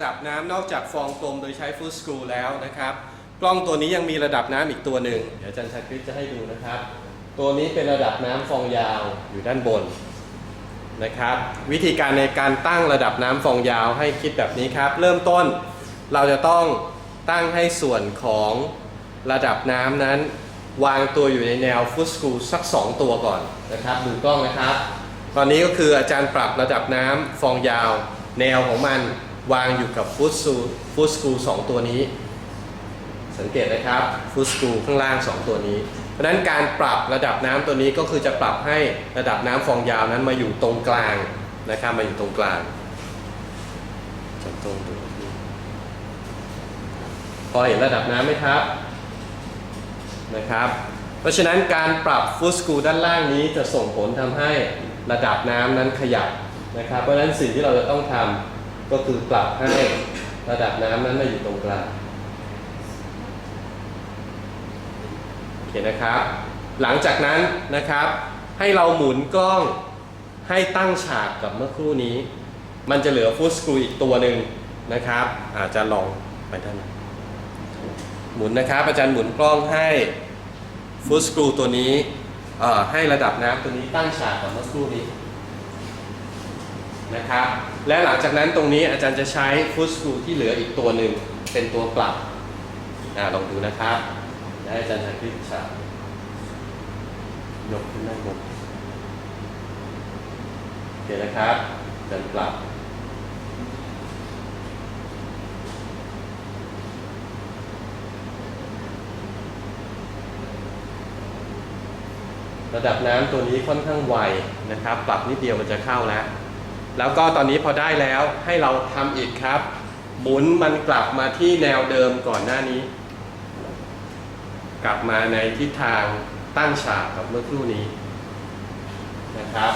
ระดับน้ำนอกจากฟองกลมโดยใช้ฟูสกรูแล้วนะครับ กล้องตัวนี้ยังมีระดับน้ำอีกตัวหนึ่งเดี๋ยวอาจารย์ชาคริตจะให้ดูนะครับ ตัวนี้เป็นระดับน้ำฟองยาวอยู่ด้านบนนะครับ วิธีการในการตั้งระดับน้ำฟองยาวให้คิดแบบนี้ครับ เริ่มต้นเราจะต้องตั้งให้ส่วนของระดับน้ำนั้น วางตัวอยู่ในแนวฟุตสกรูสัก 2 ตัวก่อนนะครับ ดูกล้องนะครับ ตอนนี้ก็คืออาจารย์ปรับระดับน้ำฟองยาวแนวของมัน วางอยู่กับฟุตสูฟุตสกูสองตัวนี้ สังเกตนะครับฟุตสกูข้างล่าง 2 ตัวนี้ เพราะนั้นการปรับระดับน้ำตัวนี้ก็คือจะปรับให้ระดับน้ำฟองยาวนั้นมาอยู่ตรงกลางนะครับมาอยู่ตรงกลางจะตรงดูพอเห็นระดับน้ำไหมครับนะครับ เพราะฉะนั้นการปรับฟุตสกูด้านล่างนี้จะส่งผลทำให้ระดับน้ำนั้นขยับนะครับ เพราะฉะนั้นสิ่งที่เราจะต้องทำ ก็คือปรับให้ระดับน้ำนั้นมาอยู่ตรงกลางโอเคนะครับ หลังจากนั้นนะครับ ให้เราหมุนกล้องให้ตั้งฉากกับเมื่อครู่นี้ มันจะเหลือฟุตสกรูอีกตัวหนึ่งนะครับ อาจจะลองไปด้านหน้หมุนนะครับ อาจารย์หมุนกล้องให้ฟุตสกรูตัวนี้ให้ระดับน้ำตัวนี้ตั้งฉากกับเมื่อครู่นี้ นะครับ และหลังจากนั้นตรงนี้อาจารย์จะใช้ฟุตสกูที่เหลืออีกตัวหนึ่งเป็นตัวปรับอลองดูนะครับและอาจารย์ชาคริตฉากยกขึ้นด้านบนโอเคนะครับอาจารย์ปรับระดับน้ำตัวนี้ค่อนข้างไวนะครับ ปรับนิดเดียวมันจะเข้าแล้ว แล้วก็ตอนนี้พอได้แล้วให้เราทำอีกครับ หมุนมันกลับมาที่แนวเดิมก่อนหน้านี้ กลับมาในทิศทางตั้งฉากกับเมื่อครู่นี้นะครับ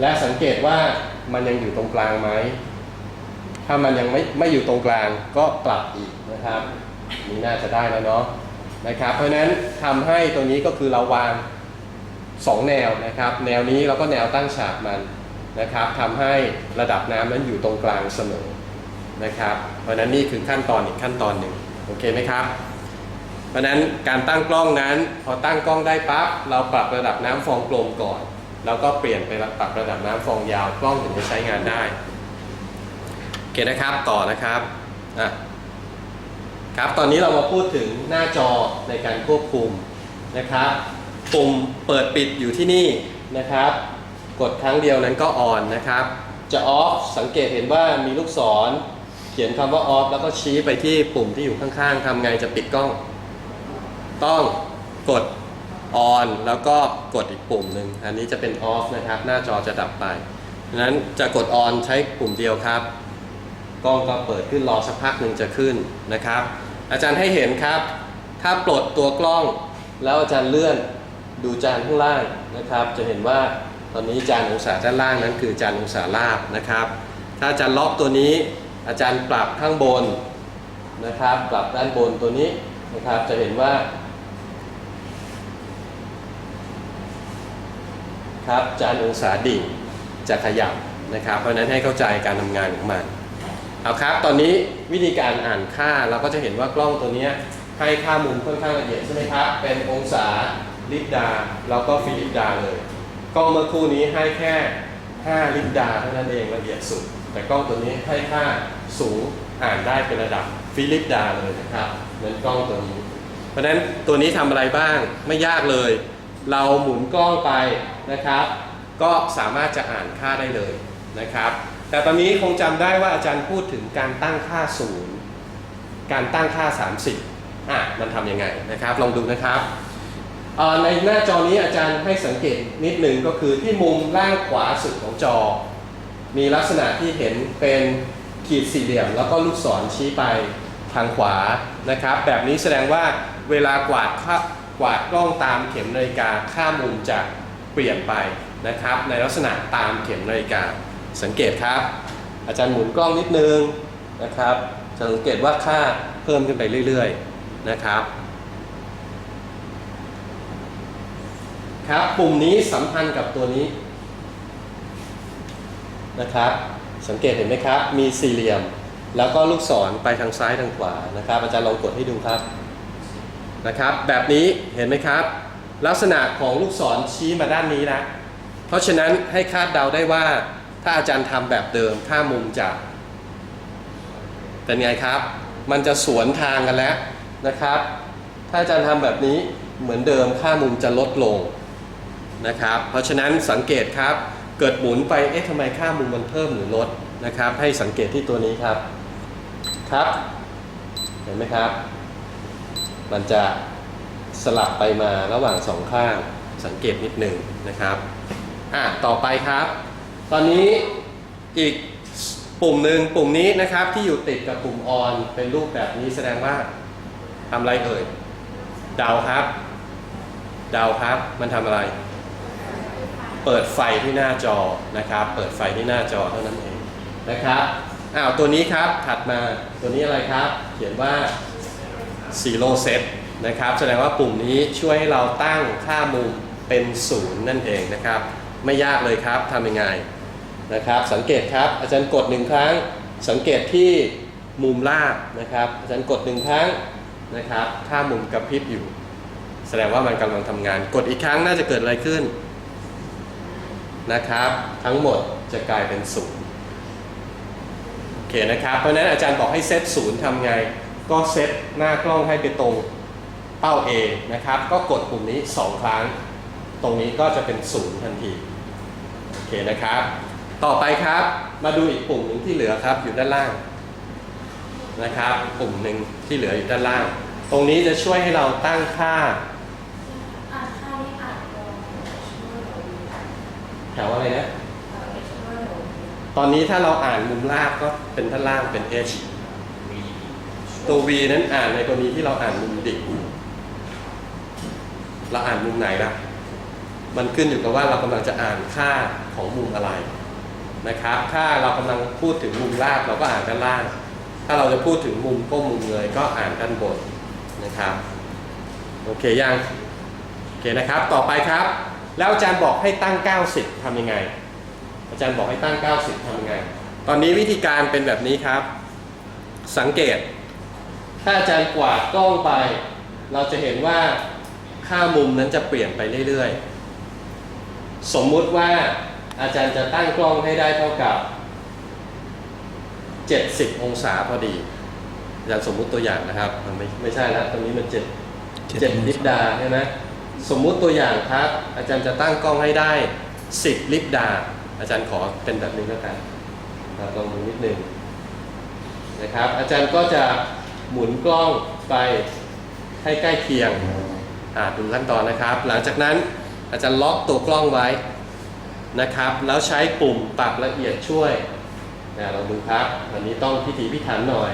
และสังเกตว่ามันยังอยู่ตรงกลางไหม ถ้ามันยังไม่ไม่อยู่ตรงกลางก็ปรับอีกนะครับนี่น่าจะได้แล้วเนาะนะครับ เพราะฉะนั้นทำให้ตรงนี้ก็คือเราวาง 2 แนวนะครับ แนวนี้แล้วก็แนวตั้งฉากมันนะครับทำให้ระดับน้ำนั้นอยู่ตรงกลางเสมอนะครับ เพราะฉะนั้นนี่คือขั้นตอนอีกขั้นตอนหนึ่งโอเคไหมครับ เพราะฉะนั้นการตั้งกล้องนั้น พอตั้งกล้องได้ปั๊บเราปรับระดับน้ำฟองกลมก่อน แล้วก็เปลี่ยนไปปรับระดับน้ำฟองยาวกล้องถึงจะใช้งานได้โอเคนะครับต่อนะครับอะครับตอนนี้เรามาพูดถึงหน้าจอในการควบคุมนะครับ ปุ่มเปิดปิดอยู่ที่นี่นะครับ กดครั้งเดียวนั้นก็ออนนะครับ จะออฟสังเกตเห็นว่ามีลูกศร เขียนคำว่าออฟแล้วก็ชี้ไปที่ปุ่มที่อยู่ข้างๆทำไงจะปิดกล้อง ต้องกดออนแล้วก็กดอีกปุ่มหนึ่งอันนี้จะเป็นออฟนะครับ หน้าจอจะดับไปดังนั้นจะกดออนใช้ปุ่มเดียวครับกล้องก็เปิดขึ้นรอสักพักหนึ่งจะขึ้นนะครับ อาจารย์ให้เห็นครับ ถ้าปลดตัวกล้องแล้วอาจารย์เลื่อน ดูจานข้างล่างนะครับ จะเห็นว่าตอนนี้จานองศาด้านล่างนั้นคือจานองศาราบนะครับ ถ้าอาจารย์ล็อกตัวนี้อาจารย์ปรับข้างบนนะครับ ปรับด้านบนตัวนี้นะครับ จะเห็นว่าครับจานองศาดิ่งจะขยับนะครับ เพราะนั้นให้เข้าใจการทำงานของมันเอาครับ ตอนนี้วิธีการอ่านค่าเราก็จะเห็นว่ากล้องตัวนี้ให้ค่ามุมค่อนข้างละเอียดใช่ไหมครับ เป็นองศา ลิปดา แล้วก็ฟิลิปดาเลย กล้องเมื่อคู่นี้ให้แค่ 5 ลิปดาเท่านั้นเองละเอียดสุด แต่กล้องตัวนี้ให้ค่าสูงอ่านได้เป็นระดับฟิลิปดาเลยนะครับเหมือนกล้องตัวนี้ เพราะนั้นตัวนี้ทำอะไรบ้างไม่ยากเลย เราหมุนกล้องไปนะครับ ก็สามารถจะอ่านค่าได้เลยนะครับ แต่ตอนนี้คงจำได้ว่าอาจารย์พูดถึงการตั้งค่าศูนย์การตั้งค่า 30อะมันทำยังไงนะครับ ลองดูนะครับ ในหน้าจอนี้อาจารย์ให้สังเกตนิดหนึ่งก็คือที่มุมล่างขวาสุดของจอ มีลักษณะที่เห็นเป็นขีดสี่เหลี่ยม แล้วก็ลูกศรชี้ไปทางขวานะครับ แบบนี้แสดงว่าเวลากวาดค่ากวาดกล้องตามเข็มนาฬิกาค่ามุมจะเปลี่ยนไปนะครับ ในลักษณะตามเข็มนาฬิกาสังเกตครับ อาจารย์หมุนกล้องนิดนึงนะครับสังเกตว่าค่าเพิ่มขึ้นไปเรื่อย ๆ นะครับ ครับปุ่มนี้สัมพันธ์กับตัวนี้นะครับสังเกตเห็นไหมครับ มีสี่เหลี่ยม แล้วก็ลูกศรไปทางซ้ายทางขวานะครับ อาจารย์ลองกดให้ดูครับนะครับ แบบนี้เห็นไหมครับ ลักษณะของลูกศรชี้มาด้านนี้นะเพราะฉะนั้นให้คาดเดาได้ว่า ถ้าอาจารย์ทำแบบเดิมค่ามุมจะเป็นไงครับ มันจะสวนทางกันแล้วนะครับ ถ้าอาจารย์ทำแบบนี้เหมือนเดิมค่ามุมจะลดลง นะครับ เพราะฉะนั้นสังเกตครับ เกิดหมุนไป เอ๊ะทำไมค่ามุมมันเพิ่มหรือลดนะครับ ให้สังเกตที่ตัวนี้ครับ ครับ เห็นไหมครับ มันจะสลับไปมาระหว่างสองข้าง สังเกตนิดหนึ่งนะครับ อะ ต่อไปครับ ตอนนี้อีกปุ่มหนึ่งปุ่มนี้นะครับที่อยู่ติดกับปุ่มออนเป็นรูปแบบนี้แสดงว่าทำอะไรเอ่ยเดาครับเดาครับ มันทำอะไร เปิดไฟที่หน้าจอนะครับ เปิดไฟที่หน้าจอเท่านั้นเองนะครับอ้าวตัวนี้ครับถัดมาตัวนี้อะไรครับ เขียนว่า zero set นะครับ แสดงว่าปุ่มนี้ช่วยให้เราตั้งค่ามุมเป็นศูนย์นั่นเองนะครับ ไม่ยากเลยครับทำยังไงนะครับ สังเกตครับ อาจารย์กดหนึ่งครั้ง สังเกตที่มุมล่างนะครับ อาจารย์กดหนึ่งครั้งนะครับค่ามุมกระพริบอยู่ แสดงว่ามันกำลังทำงาน กดอีกครั้งน่าจะเกิดอะไรขึ้น นะครับ ทั้งหมดจะกลายเป็นศูนย์โอเคนะครับ เพราะนั้นอาจารย์บอกให้เซตศูนย์ทำไง ก็เซตหน้ากล้องให้ไปตรงเป้า A นะครับ ก็กดปุ่มนี้ 2 ครั้ง ตรงนี้ก็จะเป็นศูนย์ทันทีโอเคนะครับ ต่อไปครับมาดูอีกปุ่มหนึ่งที่เหลือครับอยู่ด้านล่างนะครับ ปุ่มหนึ่งที่เหลืออยู่ด้านล่าง ตรงนี้จะช่วยให้เราตั้งค่า อ่านค่านี้อ่านตรงช่วยเรา แถวอะไรนะช่วยเราตอนนี้ถ้าเราอ่านมุมล่างก็เป็นท่านล่างเป็น h ตัว v นั้นอ่านในกรณีที่เราอ่านมุมดิ่งเราอ่านมุมไหนล่ะ มันขึ้นอยู่กับว่าเรากำลังจะอ่านค่าของมุมอะไรนะครับ ถ้าเรากำลังพูดถึงมุมล่างเราก็อ่านด้านล่าง ถ้าเราจะพูดถึงมุมก้มมุมเงยก็อ่านด้านบนนะครับ โอเคยัง โอเคนะครับ ต่อไปครับ แล้วอาจารย์บอกให้ตั้ง 90ทำยังไง อาจารย์บอกให้ตั้ง 90ทำยังไง ตอนนี้วิธีการเป็นแบบนี้ครับ สังเกต ถ้าอาจารย์กวาดกล้องไป เราจะเห็นว่าค่ามุมนั้นจะเปลี่ยนไปเรื่อยๆ สมมุติว่าอาจารย์จะตั้งกล้องให้ได้เท่ากับ 70 องศาพอดีอาจารย์สมมุติตัวอย่างนะครับ มันไม่ไม่ใช่แล้วตรงนี้มัน7 7ลิปดาใช่ไหม สมมุติตัวอย่างครับ อาจารย์จะตั้งกล้องให้ได้ 10 ลิปดา อาจารย์ขอเป็นแบบนี้แล้วกันลองดูนิดนึงนะครับ อาจารย์ก็จะหมุนกล้องไปให้ใกล้เคียงอ่าดูขั้นตอนนะครับ หลังจากนั้นอาจารย์ล็อกตัวกล้องไว้นะครับ แล้วใช้ปุ่มปรับละเอียดช่วยนะเราดูครับอันนี้ต้องพิถีพิถันหน่อย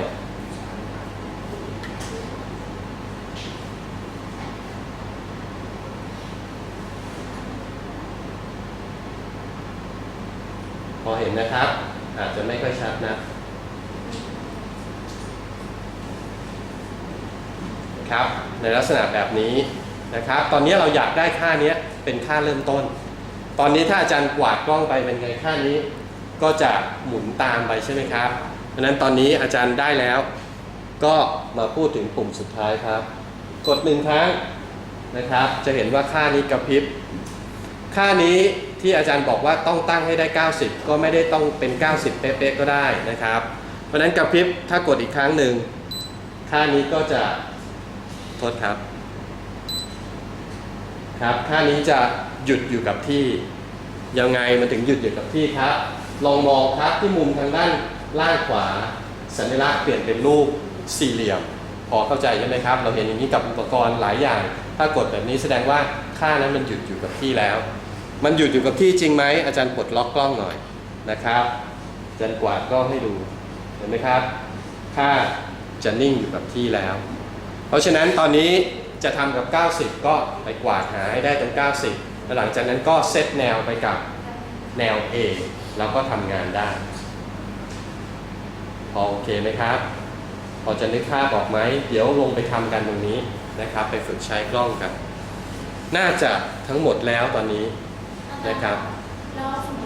อเห็นนะครับ อาจจะไม่ค่อยชัดนะครับในลักษณะแบบนี้นะครับ ตอนนี้เราอยากได้ค่านี้เป็นค่าเริ่มต้น ตอนนี้ถ้าอาจารย์กวาดกล้องไปเป็นไงค่านี้ ก็จะหมุนตามไปใช่ไหมครับเพราะฉะนั้นตอนนี้อาจารย์ได้แล้ว ก็มาพูดถึงปุ่มสุดท้ายครับ กดหนึ่งครั้งนะครับ จะเห็นว่าค่านี้กระพริบ ค่านี้ ที่อาจารย์บอกว่าต้องตั้งให้ได้ 90 ก็ไม่ได้ต้องเป็น 90 เป๊ะๆก็ได้นะครับ เพราะฉะนั้นกระพริบถ้ากดอีกครั้งหนึ่งค่านี้ก็จะโทษครับครับค่านี้จะหยุดอยู่กับที่ยังไงมันถึงหยุดอยู่กับที่ครับ ลองมองครับที่มุมทางด้านล่างขวา สัญลักษณ์เปลี่ยนเป็นรูปสี่เหลี่ยม พอเข้าใจใช่ไหมครับ เราเห็นอย่างนี้กับอุปกรณ์หลายอย่าง ถ้ากดแบบนี้แสดงว่าค่านั้นมันหยุดอยู่กับที่แล้ว มันหยุดอยู่กับที่จริงไหมอาจารย์ปลดล็อกกล้องหน่อยนะครับอาจารย์กวาดกล้องให้ดูเห็นไหมครับค่าจะนิ่งอยู่กับที่แล้ว เพราะฉะนั้นตอนนี้จะทำกับ 90 ก็ไปกวาดหาให้ได้ตรง 90 แล้วหลังจากนั้นก็เซตแนวไปกับแนว A แล้วก็ทำงานได้ พอโอเคไหมครับ พอจะนึกภาพออกไหม เดี๋ยวลงไปทำกันตรงนี้นะครับ ไปฝึกใช้กล้องกัน น่าจะทั้งหมดแล้วตอนนี้ นะครับแล้วสมม